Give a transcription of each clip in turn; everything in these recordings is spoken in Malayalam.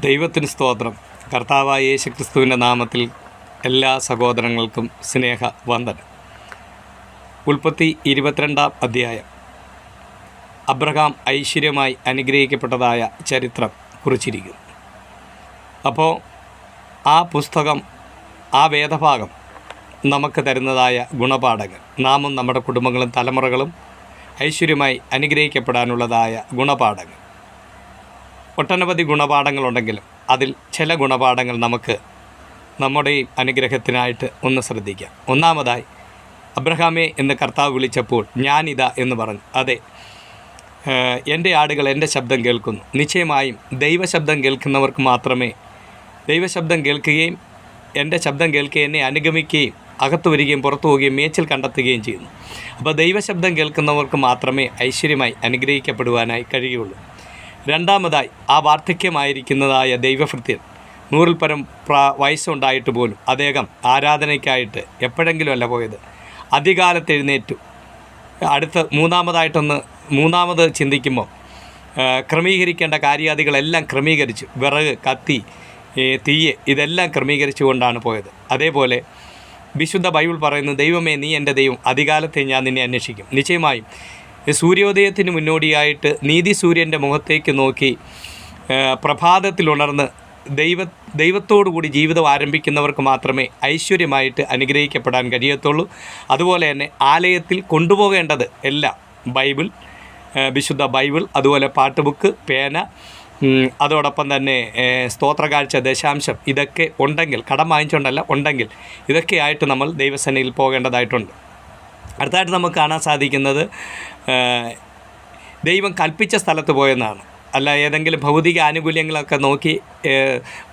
ദൈവത്തിന് സ്തോത്രം. കർത്താവായ യേശു ക്രിസ്തുവിന്റെ നാമത്തിൽ എല്ലാ സഹോദരങ്ങൾക്കും സ്നേഹ വന്ദനം ഉൽപ്പത്തി ഇരുപത്തിരണ്ടാം അധ്യായം. അബ്രഹാം ഐശ്വര്യമായി അനുഗ്രഹിക്കപ്പെട്ടതായ ചരിത്രം കുറിച്ചിരിക്കുന്നു. അപ്പോൾ ആ പുസ്തകം ആ വേദഭാഗം നമുക്ക് തരുന്നതായ ഗുണപാഠങ്ങൾ നാമും നമ്മുടെ കുടുംബങ്ങളും തലമുറകളും ഐശ്വര്യമായി അനുഗ്രഹിക്കപ്പെടാനുള്ളതായ ഗുണപാഠങ്ങൾ. ഒട്ടനവധി ഗുണപാഠങ്ങളുണ്ടെങ്കിലും അതിൽ ചില ഗുണപാഠങ്ങൾ നമുക്ക് നമ്മുടെ ഈ അനുഗ്രഹത്തിനായിട്ട് ഒന്ന് ശ്രദ്ധിക്കാം. ഒന്നാമതായി അബ്രഹാമേ എന്ന് കർത്താവ് വിളിച്ചപ്പോൾ ഞാനിതാ എന്ന് പറഞ്ഞു. അതെ എന്റെ ആടുകൾ എന്റെ ശബ്ദം കേൾക്കുന്നു. നിശ്ചയമായും ദൈവശബ്ദം കേൾക്കുന്നവർക്ക് മാത്രമേ ദൈവശബ്ദം കേൾക്കുകയും എന്റെ ശബ്ദം കേൾക്കുകയും എന്നെ അനുഗമിക്കുകയും അകത്തു വരികയും പുറത്തു പോവുകയും മേച്ചിൽ കണ്ടെത്തുകയും ചെയ്യുന്നു. അപ്പോൾ ദൈവശബ്ദം കേൾക്കുന്നവർക്ക് മാത്രമേ ഐശ്വര്യമായി അനുഗ്രഹിക്കപ്പെടുവാനായി കഴിയുള്ളൂ. രണ്ടാമതായി ആ വാർദ്ധക്യമായിരിക്കുന്നതായ ദൈവഭൃത്യൻ. നൂറിൽ പരം പ്രാ വയസ്സുണ്ടായിട്ട് പോലും അദ്ദേഹം ആരാധനയ്ക്കായിട്ട് എപ്പോഴെങ്കിലും അല്ല പോയത്. അധികാലത്ത് എഴുന്നേറ്റു. അടുത്ത മൂന്നാമതായിട്ടൊന്ന് മൂന്നാമത് ചിന്തിക്കുമ്പോൾ ക്രമീകരിക്കേണ്ട കാര്യാദികളെല്ലാം ക്രമീകരിച്ചു. വിറക് കത്തി തീയെ ഇതെല്ലാം ക്രമീകരിച്ചുകൊണ്ടാണ് പോയത്. അതേപോലെ വിശുദ്ധ ബൈബിൾ പറയുന്നു ദൈവമേ നീ എന്റെ ദൈവം. അധികാലത്തെ ഞാൻ നിന്നെ അന്വേഷിക്കും. നിശ്ചയമായും സൂര്യോദയത്തിന് മുന്നോടിയായിട്ട് നീതി സൂര്യന്റെ മുഖത്തേക്ക് നോക്കി പ്രഭാതത്തിലുണർന്ന് ദൈവ ദൈവത്തോടു കൂടി ജീവിതം ആരംഭിക്കുന്നവർക്ക് മാത്രമേ ഐശ്വര്യമായിട്ട് അനുഗ്രഹിക്കപ്പെടാൻ കഴിയത്തുള്ളൂ. അതുപോലെ തന്നെ ആലയത്തിൽ കൊണ്ടുപോകേണ്ടത് എല്ലാം ബൈബിൾ വിശുദ്ധ ബൈബിൾ അതുപോലെ പാട്ട് ബുക്ക് പേന അതോടൊപ്പം തന്നെ സ്തോത്രകാഴ്ച ദശാംശം ഇതൊക്കെ ഉണ്ടെങ്കിൽ കടം വാങ്ങിച്ചുകൊണ്ടല്ല ഉണ്ടെങ്കിൽ ഇതൊക്കെയായിട്ട് നമ്മൾ ദൈവസേനയിൽ പോകേണ്ടതായിട്ടുണ്ട്. അടുത്തായിട്ട് നമുക്ക് കാണാൻ സാധിക്കുന്നത് ദൈവം കൽപ്പിച്ച സ്ഥലത്ത് പോയെന്നാണ്. അല്ല ഏതെങ്കിലും ഭൗതിക ആനുകൂല്യങ്ങളൊക്കെ നോക്കി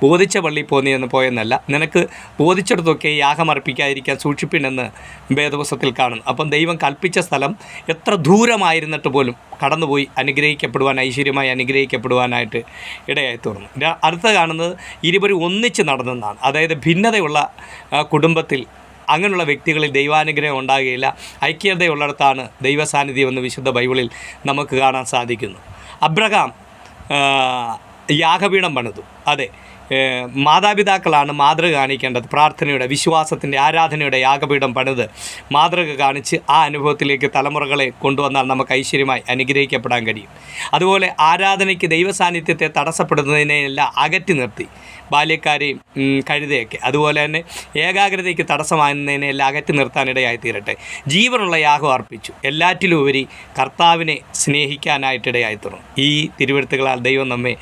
ബോധിച്ച പള്ളി പോന്നിയെന്ന് പോയെന്നല്ല. നിനക്ക് ബോധിച്ചിടത്തൊക്കെ യാഗം അർപ്പിക്കാതിരിക്കാൻ സൂക്ഷിപ്പിനെന്ന് വേദവസത്തിൽ കാണുന്നു. അപ്പം ദൈവം കൽപ്പിച്ച സ്ഥലം എത്ര ദൂരമായിരുന്നിട്ട് പോലും കടന്നുപോയി അനുഗ്രഹിക്കപ്പെടുവാൻ ഐശ്വര്യമായി അനുഗ്രഹിക്കപ്പെടുവാനായിട്ട് ഇടയായി തീർന്നു. അടുത്ത കാണുന്നത് ഇരുവരും ഒന്നിച്ച് നടന്നെന്നാണ് അതായത് ഭിന്നതയുള്ള കുടുംബത്തിൽ അങ്ങനെയുള്ള വ്യക്തികളിൽ ദൈവാനുഗ്രഹം ഉണ്ടാകുകയില്ല. ഐക്യതയുള്ളിടത്താണ് ദൈവസാന്നിധ്യം എന്ന് വിശുദ്ധ ബൈബിളിൽ നമുക്ക് കാണാൻ സാധിക്കുന്നു. അബ്രഹാം യാഗപീഠം പണിതു. അതെ. മാതാപിതാക്കളാണ് മാതൃക കാണിക്കേണ്ടത്. പ്രാർത്ഥനയുടെ വിശ്വാസത്തിന്റെ ആരാധനയുടെ യാഗപീഠം പണിത് മാതൃക കാണിച്ച് ആ അനുഭവത്തിലേക്ക് തലമുറകളെ കൊണ്ടുവന്നാൽ നമുക്ക് ഐശ്വര്യമായി അനുഗ്രഹിക്കപ്പെടാൻ കഴിയും. അതുപോലെ ആരാധനയ്ക്ക് ദൈവസാന്നിധ്യത്തെ തടസ്സപ്പെടുന്നതിനെല്ലാം അകറ്റി നിർത്തി ബാല്യക്കാരെയും കഴുതയൊക്കെ. അതുപോലെ തന്നെ ഏകാഗ്രതയ്ക്ക് തടസ്സമാകുന്നതിനെല്ലാം അകറ്റി നിർത്താനിടയായി തീരട്ടെ. ജീവനുള്ള യാഗം അർപ്പിച്ചു. എല്ലാറ്റിലും ഉപരി കർത്താവിനെ സ്നേഹിക്കാനായിട്ടിടയായി തീർന്നു. ഈ തിരുവഴുത്തുകളാൽ ദൈവം നമ്മെ